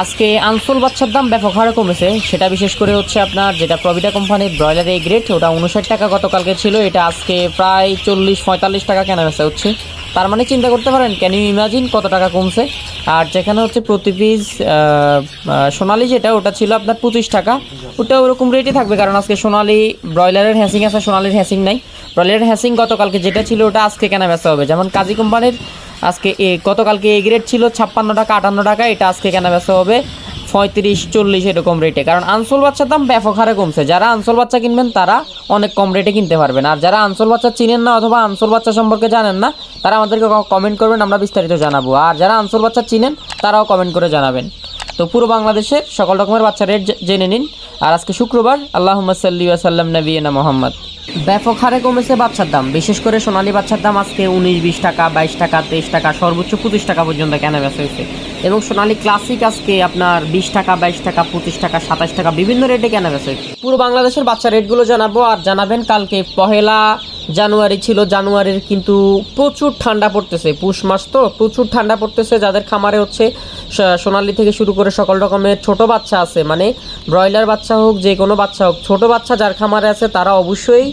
আজকে আনসোল বাচ্চার দাম ব্যাপক হারে কমেছে। সেটা বিশেষ করে হচ্ছে আপনার যেটা প্রভিটা কোম্পানির ব্রয়লার এই গ্রেড ওটা উনষাট টাকা গতকালকে ছিল, এটা আজকে প্রায় চল্লিশ পঁয়তাল্লিশ টাকা কেনা বেচা হচ্ছে। তার মানে চিন্তা করতে পারেন ক্যান ইউ ইমাজিন কত টাকা কমছে? আর যেখানে হচ্ছে প্রতি পিস সোনালি যেটা, ওটা ছিল আপনার পঁচিশ টাকা। ওটা ওরকম রেটই থাকবে, কারণ আজকে সোনালি ব্রয়লারের হ্যাসিং আছে, সোনালির হ্যাসিং নাই। ব্রয়লারের হ্যাসিং গতকালকে যেটা ছিল, ওটা আজকে কেনা বেচা হবে। যেমন কাজী কোম্পানির আজকে এ, গতকালকে এ গ্রেড ছিল ছাপ্পান্ন টাকা, আটান্ন টাকা, এটা আজকে কেনা বেচা হবে? পঁয়ত্রিশ, চল্লিশ এরকম রেটে কারণ আনসোল বাচ্চার দাম ব্যাপক হারে কমছে। যারা আনসোল বাচ্চা কিনবেন, তারা অনেক কম রেটে কিনতে পারবেন। আর যারা আনসোল বাচ্চা চিনেন না অথবা আনসোল বাচ্চা সম্পর্কে জানেন না, তারা আমাদেরকে কমেন্ট করবেন, আমরা বিস্তারিত জানাব। আর যারা আনসোল বাচ্চা চিনেন, তারাও কমেন্ট করে জানাবেন। তো পুরো বাংলাদেশের সকল রকমের বাচ্চা রেট জেনে নিন। আর আজকে শুক্রবার আল্লাহ সাল্লি আসাল্লাম নবীনা মোহাম্মদ। ব্যাপক হারে কমেছে বাচ্চার দাম। বিশেষ করে সোনালী বাচ্চার দাম আজকে উনিশ, বিশ টাকা, বাইশ টাকা, তেইশ টাকা, সর্বোচ্চ পঁচিশ টাকা পর্যন্ত কেনা বেচা হয়েছে। এবং সোনালী ক্লাসিক আজকে আপনার বিশ টাকা, বাইশ টাকা, পঁচিশ টাকা, সাতাশ টাকা বিভিন্ন রেটে কেনা বেচা হয়েছে। পুরো বাংলাদেশের বাচ্চা রেটগুলো জানাব, আর জানাবেন কালকে পহেলা জানুয়ারি ছিল, জানুয়ারির কিন্তু প্রচুর ঠান্ডা পড়তেছে, পুষ মাস তো, প্রচুর ঠান্ডা পড়তেছে, যাদের খামারে হচ্ছে সোনালি থেকে শুরু করে সকল রকমের ছোট বাচ্চা আছে মানে ব্রয়লার বাচ্চা হোক, যে কোনো বাচ্চা হোক, ছোট বাচ্চা যার খামারে আছে, তারা অবশ্যই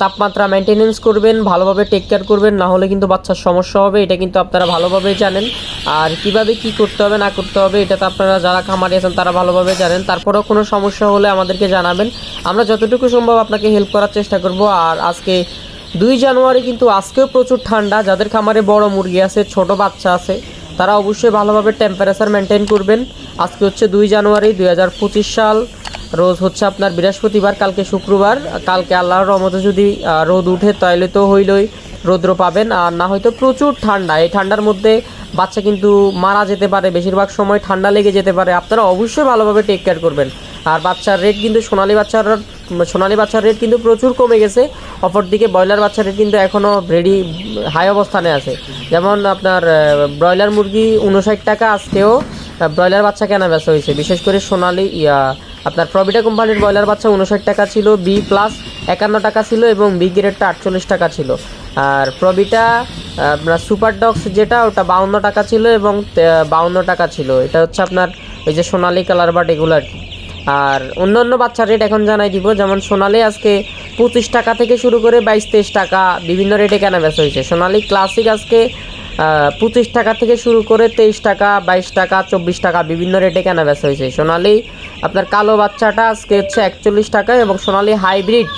তাপমাত্রা মেনটেনেন্স করবেন, ভালোভাবে টেক কেয়ার করবেন, না হলে কিন্তু বাচ্চার সমস্যা হবে, এটা কিন্তু আপনারা ভালোভাবে জানেন। আর কীভাবে কি করতে হবে, না করতে হবে, এটা তো আপনারা যারা খামারে আছেন তারা ভালোভাবে জানেন। তারপরেও কোনো সমস্যা হলে আমাদেরকে জানাবেন। আমরা যতটুকু সম্ভব আপনাকে হেল্প করার চেষ্টা করব। আর আজকে দুই জানুয়ারি কিন্তু আজকেও প্রচুর ঠান্ডা। যাদের খামারে বড় মুরগি আছে, ছোট বাচ্চা আছে, তারা অবশ্যই ভালোভাবে টেম্পারেচার মেনটেন করবেন। আজকে হচ্ছে দুই জানুয়ারি দুই হাজার পঁচিশ সাল। রোজ হচ্ছে আপনার বৃহস্পতিবার, কালকে শুক্রবার, কালকে আল্লাহর রহমতে যদি রোদ উঠে তাহলে তো হইলই রৌদ্র পাবেন, আর না হয়তো প্রচুর ঠান্ডা। এই ঠান্ডার মধ্যে বাচ্চা কিন্তু মারা যেতে পারে, বেশিরভাগ সময় ঠান্ডা লেগে যেতে পারে। আপনারা অবশ্যই ভালোভাবে টেক কেয়ার করবেন। আর বাচ্চার রেট কিন্তু সোনালি বাচ্চার সোনালি বাচ্চার রেট কিন্তু প্রচুর কমে গেছে। অপরদিকে ব্রয়লার বাচ্চার রেট কিন্তু এখনও রেডি হাই অবস্থানে আছে। যেমন আপনার ব্রয়লার মুরগি উনষাট টাকা আজকেও ব্রয়লার বাচ্চা কেনা বেচা হয়েছে? বিশেষ করে সোনালি, ইয়া, আপনার প্রবিটা কোম্পানির ব্রয়লার বাচ্চা উনষাট টাকা ছিল, বি প্লাস একান্ন টাকা ছিল এবং বি গ্রেডটা আটচল্লিশ টাকা ছিল। আর প্রবিটা আপনার সুপার ডক্স যেটা, ওটা বাউন্ন টাকা ছিল এবং বাউন্ন টাকা ছিল। এটা হচ্ছে আপনার ওই যে সোনালি কালার বাট এগুলো আর কি। আর অন্য অন্য বাচ্চার রেট এখন জানাই দিব। যেমন সোনালি আজকে পঁচিশ টাকা থেকে শুরু করে বাইশ, তেইশ টাকা বিভিন্ন রেটে কেনা বেচা হয়েছে। সোনালি ক্লাসিক আজকে পঁচিশ টাকা থেকে শুরু করে তেইশ টাকা, বাইশ টাকা, চব্বিশ টাকা বিভিন্ন রেটে কেনা বেচা হয়েছে। সোনালি, আপনার কালো বাচ্চাটা আজকে হচ্ছে একচল্লিশ টাকা এবং সোনালি হাইব্রিড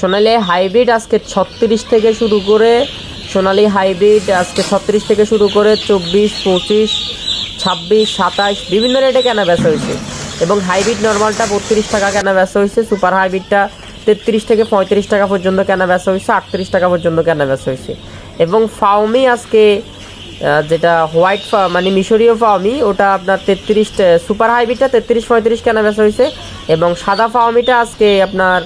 সোনালি হাইব্রিড আজকে ছত্রিশ থেকে শুরু করে, সোনালি হাইব্রিড আজকে ছত্রিশ থেকে শুরু করে চব্বিশ, পঁচিশ, ছাব্বিশ সাতাশ বিভিন্ন রেটে কেনা বেচা হয়েছে। এবং হাইব্রিড নর্মালটা বত্রিশ টাকা কেনা বেচা হয়েছে, সুপার হাইব্রিডটা তেত্রিশ থেকে পঁয়ত্রিশ টাকা পর্যন্ত কেনা বেচা হয়েছে, আটত্রিশ টাকা পর্যন্ত কেনা বেচা হয়েছে। এবং ফাউমি আজকে যেটা হোয়াইট মানে মিশরীয় ফাউমি ওটা আপনার তেত্রিশ সুপার হাইব্রিডটা তেত্রিশ পঁয়ত্রিশ কেনা বেচা হয়েছে। এবং সাদা ফাউমিটা আজকে আপনার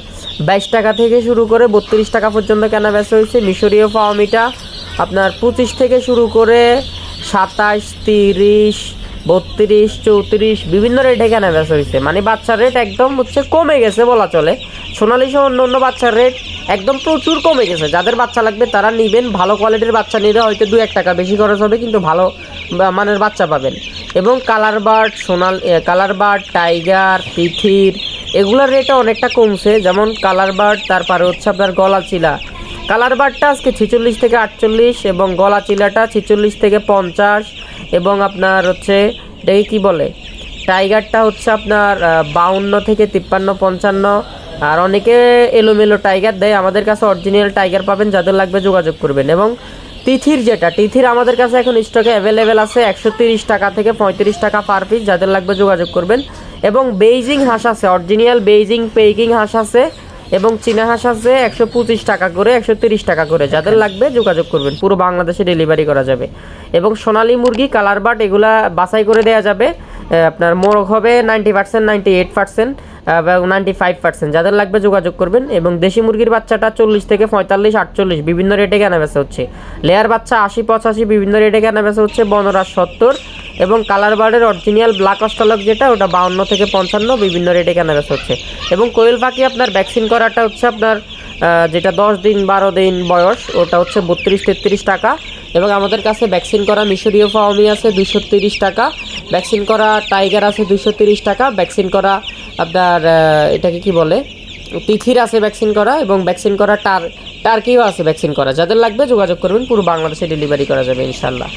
বাইশ টাকা থেকে শুরু করে বত্রিশ টাকা পর্যন্ত কেনা বেচা হয়েছে। মিশরীয় ফাউমিটা আপনার পঁচিশ থেকে শুরু করে সাতাশ, তিরিশ বত্রিশ, চৌত্রিশ, বিভিন্ন রেটে কেনা বেচা হয়েছে মানে বাচ্চার রেট একদম হচ্ছে কমে গেছে বলা চলে। সোনালি সহ অন্য অন্য বাচ্চার রেট একদম প্রচুর কমে গেছে। যাদের বাচ্চা লাগবে তারা নেবেন, ভালো কোয়ালিটির বাচ্চা নিলে হয়তো দু এক টাকা বেশি খরচ হবে, কিন্তু ভালো মানের বাচ্চা পাবেন। এবং কালার বার্ড সোনাল কালার বার্ড টাইগার তিথির এগুলোর রেটও অনেকটা কমছে। যেমন কালার বার্ড তারপরে হচ্ছে আপনার গলা চিলা কালার বারটা আজকে ছেচল্লিশ থেকে আটচল্লিশ এবং গলা চিলাটা ছেচল্লিশ থেকে পঞ্চাশ। এবং আপনার হচ্ছে এটাকে কী বলে? টাইগারটা হচ্ছে আপনার বাউন্ন থেকে তিপ্পান্ন, পঞ্চান্ন। আর অনেকে এলোমেলো টাইগার দেয়। আমাদের কাছে অরিজিনাল টাইগার পাবেন, যাদের লাগবে যোগাযোগ করবেন। এবং তিথির যেটা, তিথির আমাদের কাছে এখন স্টকে অ্যাভেলেবেল আছে একশো তিরিশ টাকা থেকে পঁয়ত্রিশ টাকা পার পিস যাদের লাগবে যোগাযোগ করবেন। এবং বেইজিং হাঁস আছে অরিজিনাল বেইজিং পেইকিং হাঁস আছে। এবং চীনা হাঁস আছে একশো পঁচিশ টাকা করে, একশো তিরিশ টাকা করে। যাদের লাগবে যোগাযোগ করবেন। পুরো বাংলাদেশে ডেলিভারি করা যাবে। এবং সোনালী মুরগি, কালার বাট, এগুলা বাছাই করে দেওয়া যাবে। আপনার মোরগ হবে ninety percent, ninety eight percent ninety five percent. যাদের লাগবে যোগাযোগ করবেন। এবং দেশি মুরগির বাচ্চাটা চল্লিশ থেকে পঁয়তাল্লিশ, আটচল্লিশ, বিভিন্ন রেটে কেনা বেচা হচ্ছে। লেয়ার বাচ্চা আশি পঁচাশি, বিভিন্ন রেটে কেনা বেচা হচ্ছে। বনরাজ সত্তর এবং কালার বার্ডের অরিজিনাল ব্ল্যাক অস্টলক যেটা, ওটা বাউন্ন থেকে পঞ্চান্ন, বিভিন্ন রেটে কেনা বেচা হচ্ছে। এবং কোয়েল পাখি আপনার ভ্যাকসিন করাটা হচ্ছে আপনার যেটা দশ দিন, বারো দিন বয়স, ওটা হচ্ছে বত্রিশ, তেত্রিশ টাকা। এবং আমাদের কাছে ভ্যাকসিন করা মিশরীয় ফাওমি আছে দুশো তিরিশ টাকা ভ্যাকসিন করা টাইগার আছে দুশো তিরিশ টাকা ভ্যাকসিন করা আপনার এটাকে কি বলে? তিথির আছে ভ্যাকসিন করা এবং ভ্যাকসিন করা টার, টার্কিও আছে ভ্যাকসিন করা। যাদের লাগবে যোগাযোগ করবেন, পুরো বাংলাদেশে ডেলিভারি করা যাবে ইনশাল্লাহ।